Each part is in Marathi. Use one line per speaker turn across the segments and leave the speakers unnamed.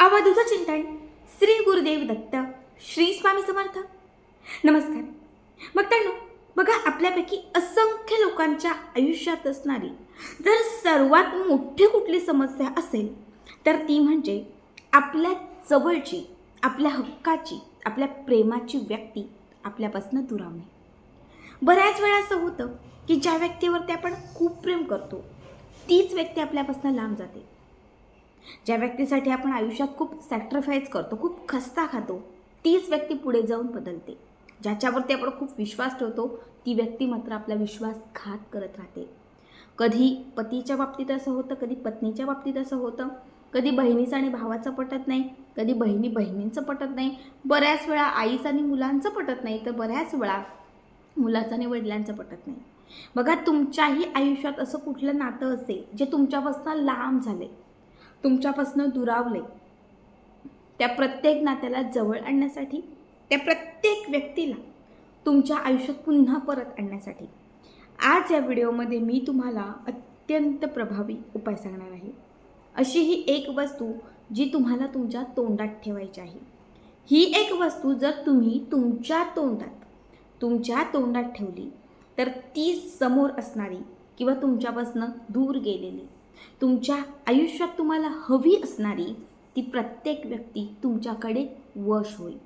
अवधूत चिंतन श्री गुरुदेव दत्त श्री स्वामी समर्थ. नमस्कार. भक्तांनो बघा आपल्यापैकी असंख्य लोकांच्या आयुष्यात असणारी जर सर्वात मोठी कुठली समस्या असेल तर ती म्हणजे आपल्या जवळची आपल्या हक्काची आपल्या प्रेमाची व्यक्ती आपल्यापासून दुरावणे. बऱ्याच वेळा असं होतं की ज्या व्यक्तीवरती आपण खूप प्रेम करतो तीच व्यक्ती आपल्यापासून लांब जाते. ज्या व्यक्तीसाठी आपण आयुष्यात खूप सॅक्रिफाईस करतो खूप खस्ता खातो तीच व्यक्ती पुढे जाऊन बदलते. ज्याच्यावरती आपण खूप विश्वास ठेवतो ती व्यक्ती मात्र आपला विश्वासघात करत राहते. कधी पतीच्या बाबतीत असं होतं कधी पत्नीच्या बाबतीत असं होतं कधी बहिणीचं आणि भावाचं पटत नाही कधी बहिणी बहिणींचं पटत नाही बऱ्याच वेळा आईचं आणि मुलांचं पटत नाही तर बऱ्याच वेळा मुलाचं आणि वडिलांचं पटत नाही. बघा तुमच्याही आयुष्यात असं कुठलं नातं असेल जे तुमच्यापासून लांब झाले तुमच्यापासून दुरावले. त्या प्रत्येक नात्याला जवळ आणण्यासाठी त्या प्रत्येक व्यक्तीला तुमच्या आयुष्यात पुन्हा परत आणण्यासाठी. आज या व्हिडिओमध्ये मी तुम्हाला अत्यंत प्रभावी उपाय सांगणार आहे. अशी ही एक वस्तू जी तुम्हाला तुमच्या तोंडात ठेवायची आहे. ही एक वस्तू जर तुम्ही तुमच्या तोंडात तुमच्या तोंडात ठेवली तर ती समोर असणारी किंवा तुमच्यापासनं दूर गेलेली तुमच्या आयुष्यात तुम्हाला हवी असणारी ती प्रत्येक व्यक्ती तुमच्याकडे वश होईल.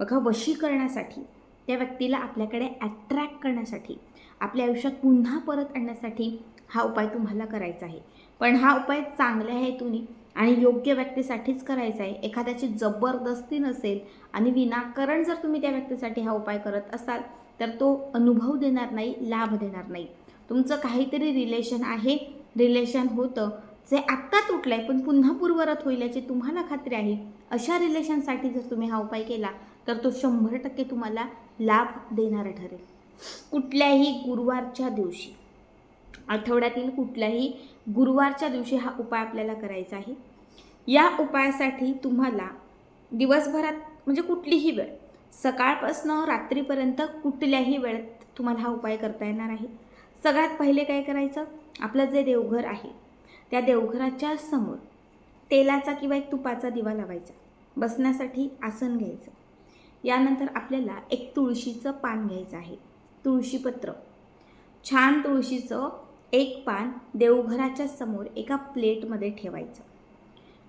बघा वशीकरणासाठी त्या व्यक्तीला आपल्याकडे ॲट्रॅक्ट करण्यासाठी आपल्या आयुष्यात पुन्हा परत आणण्यासाठी हा उपाय तुम्हाला करायचा आहे. पण हा उपाय चांगल्या हेतूने आणि योग्य व्यक्तीसाठीच करायचा आहे. एखाद्याची जबरदस्ती नसेल आणि विनाकारण जर तुम्ही त्या व्यक्तीसाठी हा उपाय करत असाल तर तो अनुभव देणार नाही लाभ देणार नाही. तुमचं काहीतरी रिलेशन आहे रिलेशन होतं. जे आत्ता तुटलं आहे पण पुन्हा पूर्वरत होईल याची तुम्हाला खात्री आहे. अशा रिलेशनसाठी जर तुम्ही हा उपाय केला तर तो शंभर टक्के तुम्हाला लाभ देणारा ठरेल. कुठल्याही गुरुवारच्या दिवशी आठवड्यातील कुठल्याही गुरुवारच्या दिवशी हा उपाय आपल्याला करायचा आहे. या उपायासाठी तुम्हाला दिवसभरात म्हणजे कुठलीही वेळ सकाळपासनं रात्रीपर्यंत कुठल्याही वेळेत तुम्हाला हा उपाय करता येणार आहे. सगळ्यात पहिले काय करायचं? आपलं जे देवघर आहे त्या देवघराच्या समोर तेलाचा किंवा एक तुपाचा दिवा लावायचा. बसण्यासाठी आसन घ्यायचं. यानंतर आपल्याला एक तुळशीचं पान घ्यायचं आहे. तुळशीपत्र. छान तुळशीचं एक पान देवघराच्या समोर एका प्लेटमध्ये ठेवायचं.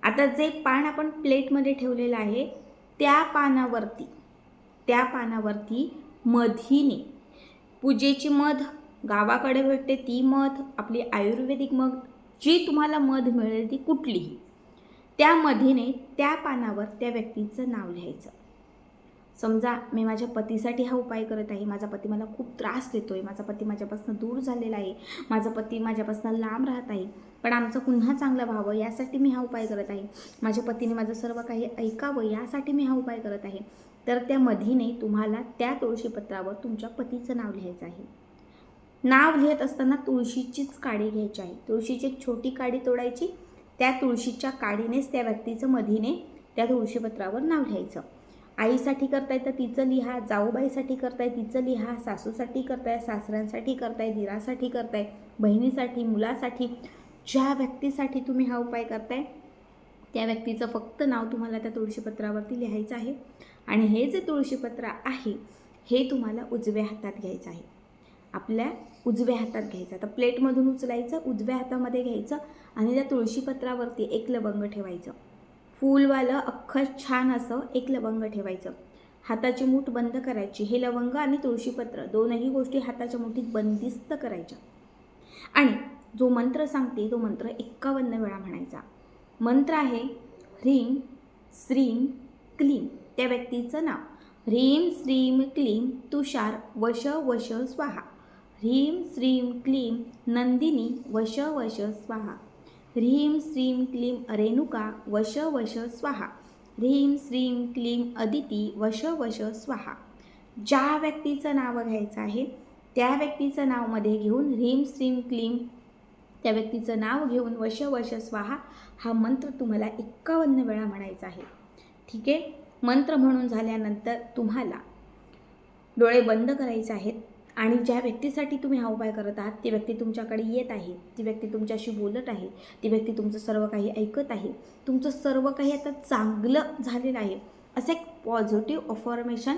आता जे पान आपण प्लेटमध्ये ठेवलेलं आहे त्या पानावरती त्या पानावरती मधीने पूजेची मध गावाकडे भेटते ती मध आपली आयुर्वेदिक मध जी तुम्हाला मध मिळेल ती कुठलीही. त्या मधीने त्या पानावर त्या व्यक्तीचं नाव लिहायचं. समजा मी माझ्या पतीसाठी हा उपाय करत आहे. माझा पती मला खूप त्रास देतो आहे माझा पती माझ्यापासून दूर झालेला आहे. माझा पती माझ्यापासून लांब राहत आहे. पण आमचं पुन्हा चांगलं व्हावं यासाठी मी हा उपाय करत आहे. माझ्या पतीने माझं सर्व काही ऐकावं यासाठी मी हा उपाय करत आहे. तर त्या मधीने तुम्हाला त्या तुळशीपत्रावर तुमच्या पतीचं नाव लिहायचं आहे. नाव लिहित असताना तुळशीचीच काडी घ्यायची आहे. तुळशीची एक छोटी काडी तोडायची त्या तुळशीच्या काडीनेच त्या व्यक्तीचं मधीने त्या तुळशीपत्रावर नाव लिहायचं. आईसाठी करताय तर तिचं लिहा जाऊबाईसाठी करताय तिचं लिहा सासूसाठी करताय सासऱ्यांसाठी करताय दिरासाठी करताय बहिणीसाठी मुलासाठी ज्या व्यक्तीसाठी तुम्ही हा उपाय करताय त्या व्यक्तीचं फक्त नाव तुम्हाला त्या तुळशीपत्रावरती लिहायचं आहे. आणि हे जे तुळशीपत्र आहे हे तुम्हाला उजव्या हातात घ्यायचं आहे. आपल्या उजव्या हातात घ्यायचं. आता प्लेटमधून उचलायचं उजव्या हातामध्ये घ्यायचं आणि त्या तुळशीपत्रावरती एक लवंग ठेवायचं. फूलवालं अख्खं छान असं एक लवंग ठेवायचं. हाताची मूठ बंद करायची. हे लवंग आणि तुळशीपत्र दोनही गोष्टी हाताच्या मुठीत बंदिस्त करायच्या. आणि जो मंत्र सांगते तो मंत्र एक्कावन्न वेळा म्हणायचा. मंत्र आहे ह्रीम श्रीम क्लीम त्या व्यक्तीचं नाव. ह्रीम श्रीम क्लीम तुषार वश वश स्वाहा. ह्रीं श्रीं क्लीं नंदिनी वश वश स्वाहा. ह्रीं श्रीं क्लीं रेणुका वश वश स्वाहा. ह्रीं श्रीं क्लीं अदिती वश वश स्वाहा. ज्या व्यक्तीचं नाव घ्यायचं आहे त्या व्यक्तीचं नावमध्ये घेऊन ह्रीं श्रीं क्लीं त्या व्यक्तीचं नाव घेऊन वश वश स्वाहा हा मंत्र तुम्हाला एक्कावन्न वेळा म्हणायचा आहे. ठीक आहे? मंत्र म्हणून झाल्यानंतर तुम्हाला डोळे बंद करायचे आहेत. आणि ज्या व्यक्तीसाठी तुम्ही हा उपाय करत आहात ती व्यक्ती तुमच्याकडे येत आहे ती व्यक्ती तुमच्याशी बोलत आहे ती व्यक्ती तुमचं सर्व काही ऐकत आहे तुमचं सर्व काही आता चांगलं झालेलं आहे असं एक पॉझिटिव्ह अफॉर्मेशन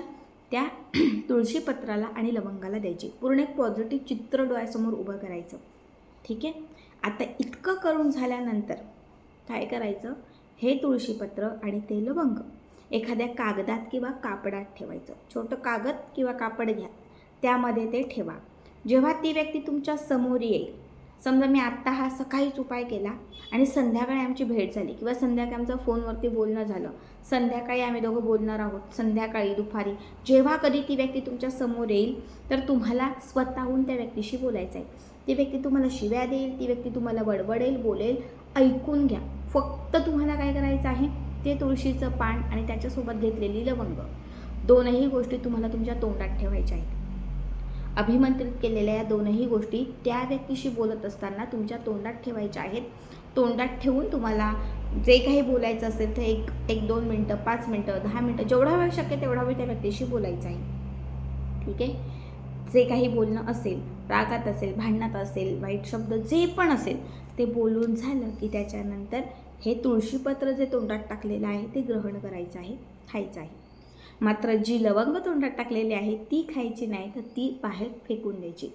त्या तुळशीपत्राला आणि लवंगाला द्यायची. पूर्ण एक पॉझिटिव्ह चित्र डोळ्यासमोर उभं करायचं. ठीक आहे? आता इतकं करून झाल्यानंतर काय करायचं? हे तुळशीपत्र आणि ते लवंग एखाद्या कागदात किंवा कापडात ठेवायचं. छोटं कागद किंवा कापड घ्या. त्यामध्ये ते ठेवा. जेव्हा ती व्यक्ती तुमच्यासमोर येईल समजा मी आत्ता हा सकाळीच उपाय केला आणि संध्याकाळी आमची भेट झाली किंवा संध्याकाळी आमचं फोनवरती बोलणं झालं संध्याकाळी आम्ही दोघं बोलणार आहोत संध्याकाळी दुपारी जेव्हा कधी ती व्यक्ती तुमच्यासमोर येईल तर तुम्हाला स्वतःहून त्या व्यक्तीशी बोलायचं आहे ती व्यक्ती तुम्हाला शिव्या देईल ती व्यक्ती तुम्हाला बडबडेल बोलेल ऐकून घ्या. फक्त तुम्हाला काय करायचं आहे? ते तुळशीचं पान आणि त्याच्यासोबत घेतलेली लवंग. दोनही गोष्टी तुम्हाला तुमच्या तोंडात ठेवायच्या आहेत. अभिमंत्रित केलेल्या या दोनही गोष्टी त्या व्यक्तीशी बोलत असताना तुमच्या तोंडात ठेवायच्या आहेत. तोंडात ठेवून तुम्हाला जे काही बोलायचं असेल ते एक एक दोन मिनटं पाच मिनटं दहा मिनटं जेवढा वेळ शक्य तेवढा वेळ त्या व्यक्तीशी बोलायचं आहे. ठीक आहे? जे काही बोलणं असेल रागात असेल भांडणात असेल वाईट शब्द जे पण असेल ते बोलून झालं की त्याच्यानंतर हे तुळशीपत्र जे तोंडात टाकलेलं आहे ते ग्रहण करायचं आहे खायचं आहे. मात्र जी लवंग तोंडात टाकलेली आहे ती खायची नाही तर ती बाहेर फेकून द्यायची.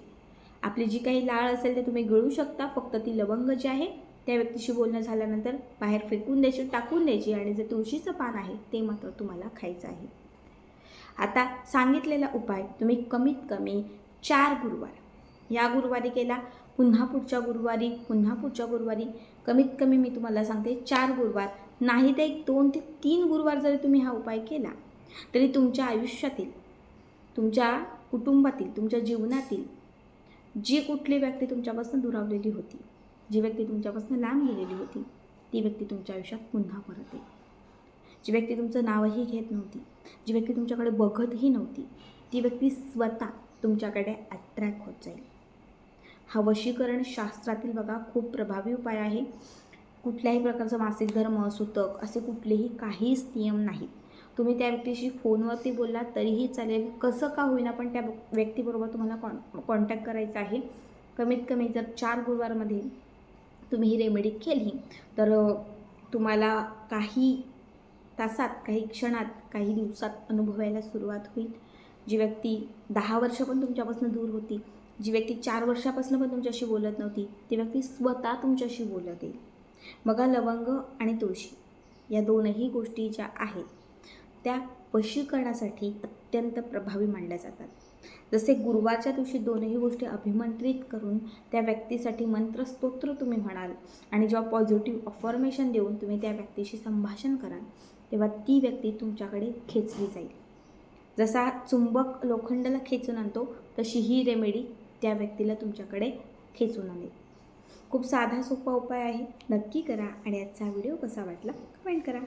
आपली जी काही लाळ असेल ते तुम्ही गळू शकता फक्त ती लवंग जी आहे त्या व्यक्तीशी बोलणं झाल्यानंतर बाहेर फेकून द्यायची टाकून द्यायची आणि जे तुळशीचं पान आहे ते मात्र तुम्हाला खायचं आहे. आता सांगितलेला उपाय तुम्ही कमीत कमी चार गुरुवार. या गुरुवारी केला पुन्हा पुढच्या गुरुवारी पुन्हा पुढच्या गुरुवारी. कमीत कमी मी तुम्हाला सांगते चार गुरुवार. नाही तर एक दोन ते तीन गुरुवार जरी तुम्ही हा उपाय केला तरी तुमच्या आयुष्यातील तुमच्या कुटुंबातील तुमच्या जीवनातील जी कुठली व्यक्ती तुमच्यापासून दुरावलेली होती जी व्यक्ती तुमच्यापासून लांब गेलेली होती ती व्यक्ती तुमच्या आयुष्यात पुन्हा परत येईल. जी व्यक्ती तुमचं नावही घेत नव्हती जी व्यक्ती तुमच्याकडे बघतही नव्हती ती व्यक्ती स्वतः तुमच्याकडे अट्रॅक्ट होत जाईल. हा वशीकरण शास्त्रातील बघा खूप प्रभावी उपाय आहे. कुठल्याही प्रकारचं मासिक धर्म सुतक असे कुठलेही काहीच नियम नाहीत. तुम्ही त्या व्यक्तीशी फोनवरती बोललात तरीही चालेल. कसं का होईना पण त्या व्यक्तीबरोबर तुम्हाला कॉन कॉन्टॅक्ट करायचा आहे. कमीत कमी जर चार गुरुवारमध्ये तुम्ही ही रेमेडी केली तर तुम्हाला काही तासात काही क्षणात काही दिवसात अनुभवायला सुरुवात होईल. जी व्यक्ती दहा वर्ष पण तुमच्यापासून दूर होती जी व्यक्ती चार वर्षापासून पण तुमच्याशी बोलत नव्हती ती व्यक्ती स्वतः तुमच्याशी बोलत येईल. बघा लवंग आणि तुळशी या दोनही गोष्टी ज्या आहेत त्या वशीकरणासाठी अत्यंत प्रभावी मानल्या जातात. जसे गुरुवारच्या दिवशी दोनही गोष्टी अभिमंत्रित करून त्या व्यक्तीसाठी मंत्रस्तोत्र तुम्ही म्हणाल आणि जेव्हा पॉझिटिव्ह अफॉर्मेशन देऊन तुम्ही त्या व्यक्तीशी संभाषण कराल तेव्हा ती व्यक्ती तुमच्याकडे खेचली जाईल. जसा चुंबक लोखंडाला खेचून आणतो तशी ही रेमेडी त्या व्यक्तीला तुमच्याकडे खेचून आणेल. खूप साधा सोपा उपाय आहे. नक्की करा आणि आजचा व्हिडिओ कसा वाटला कमेंट करा.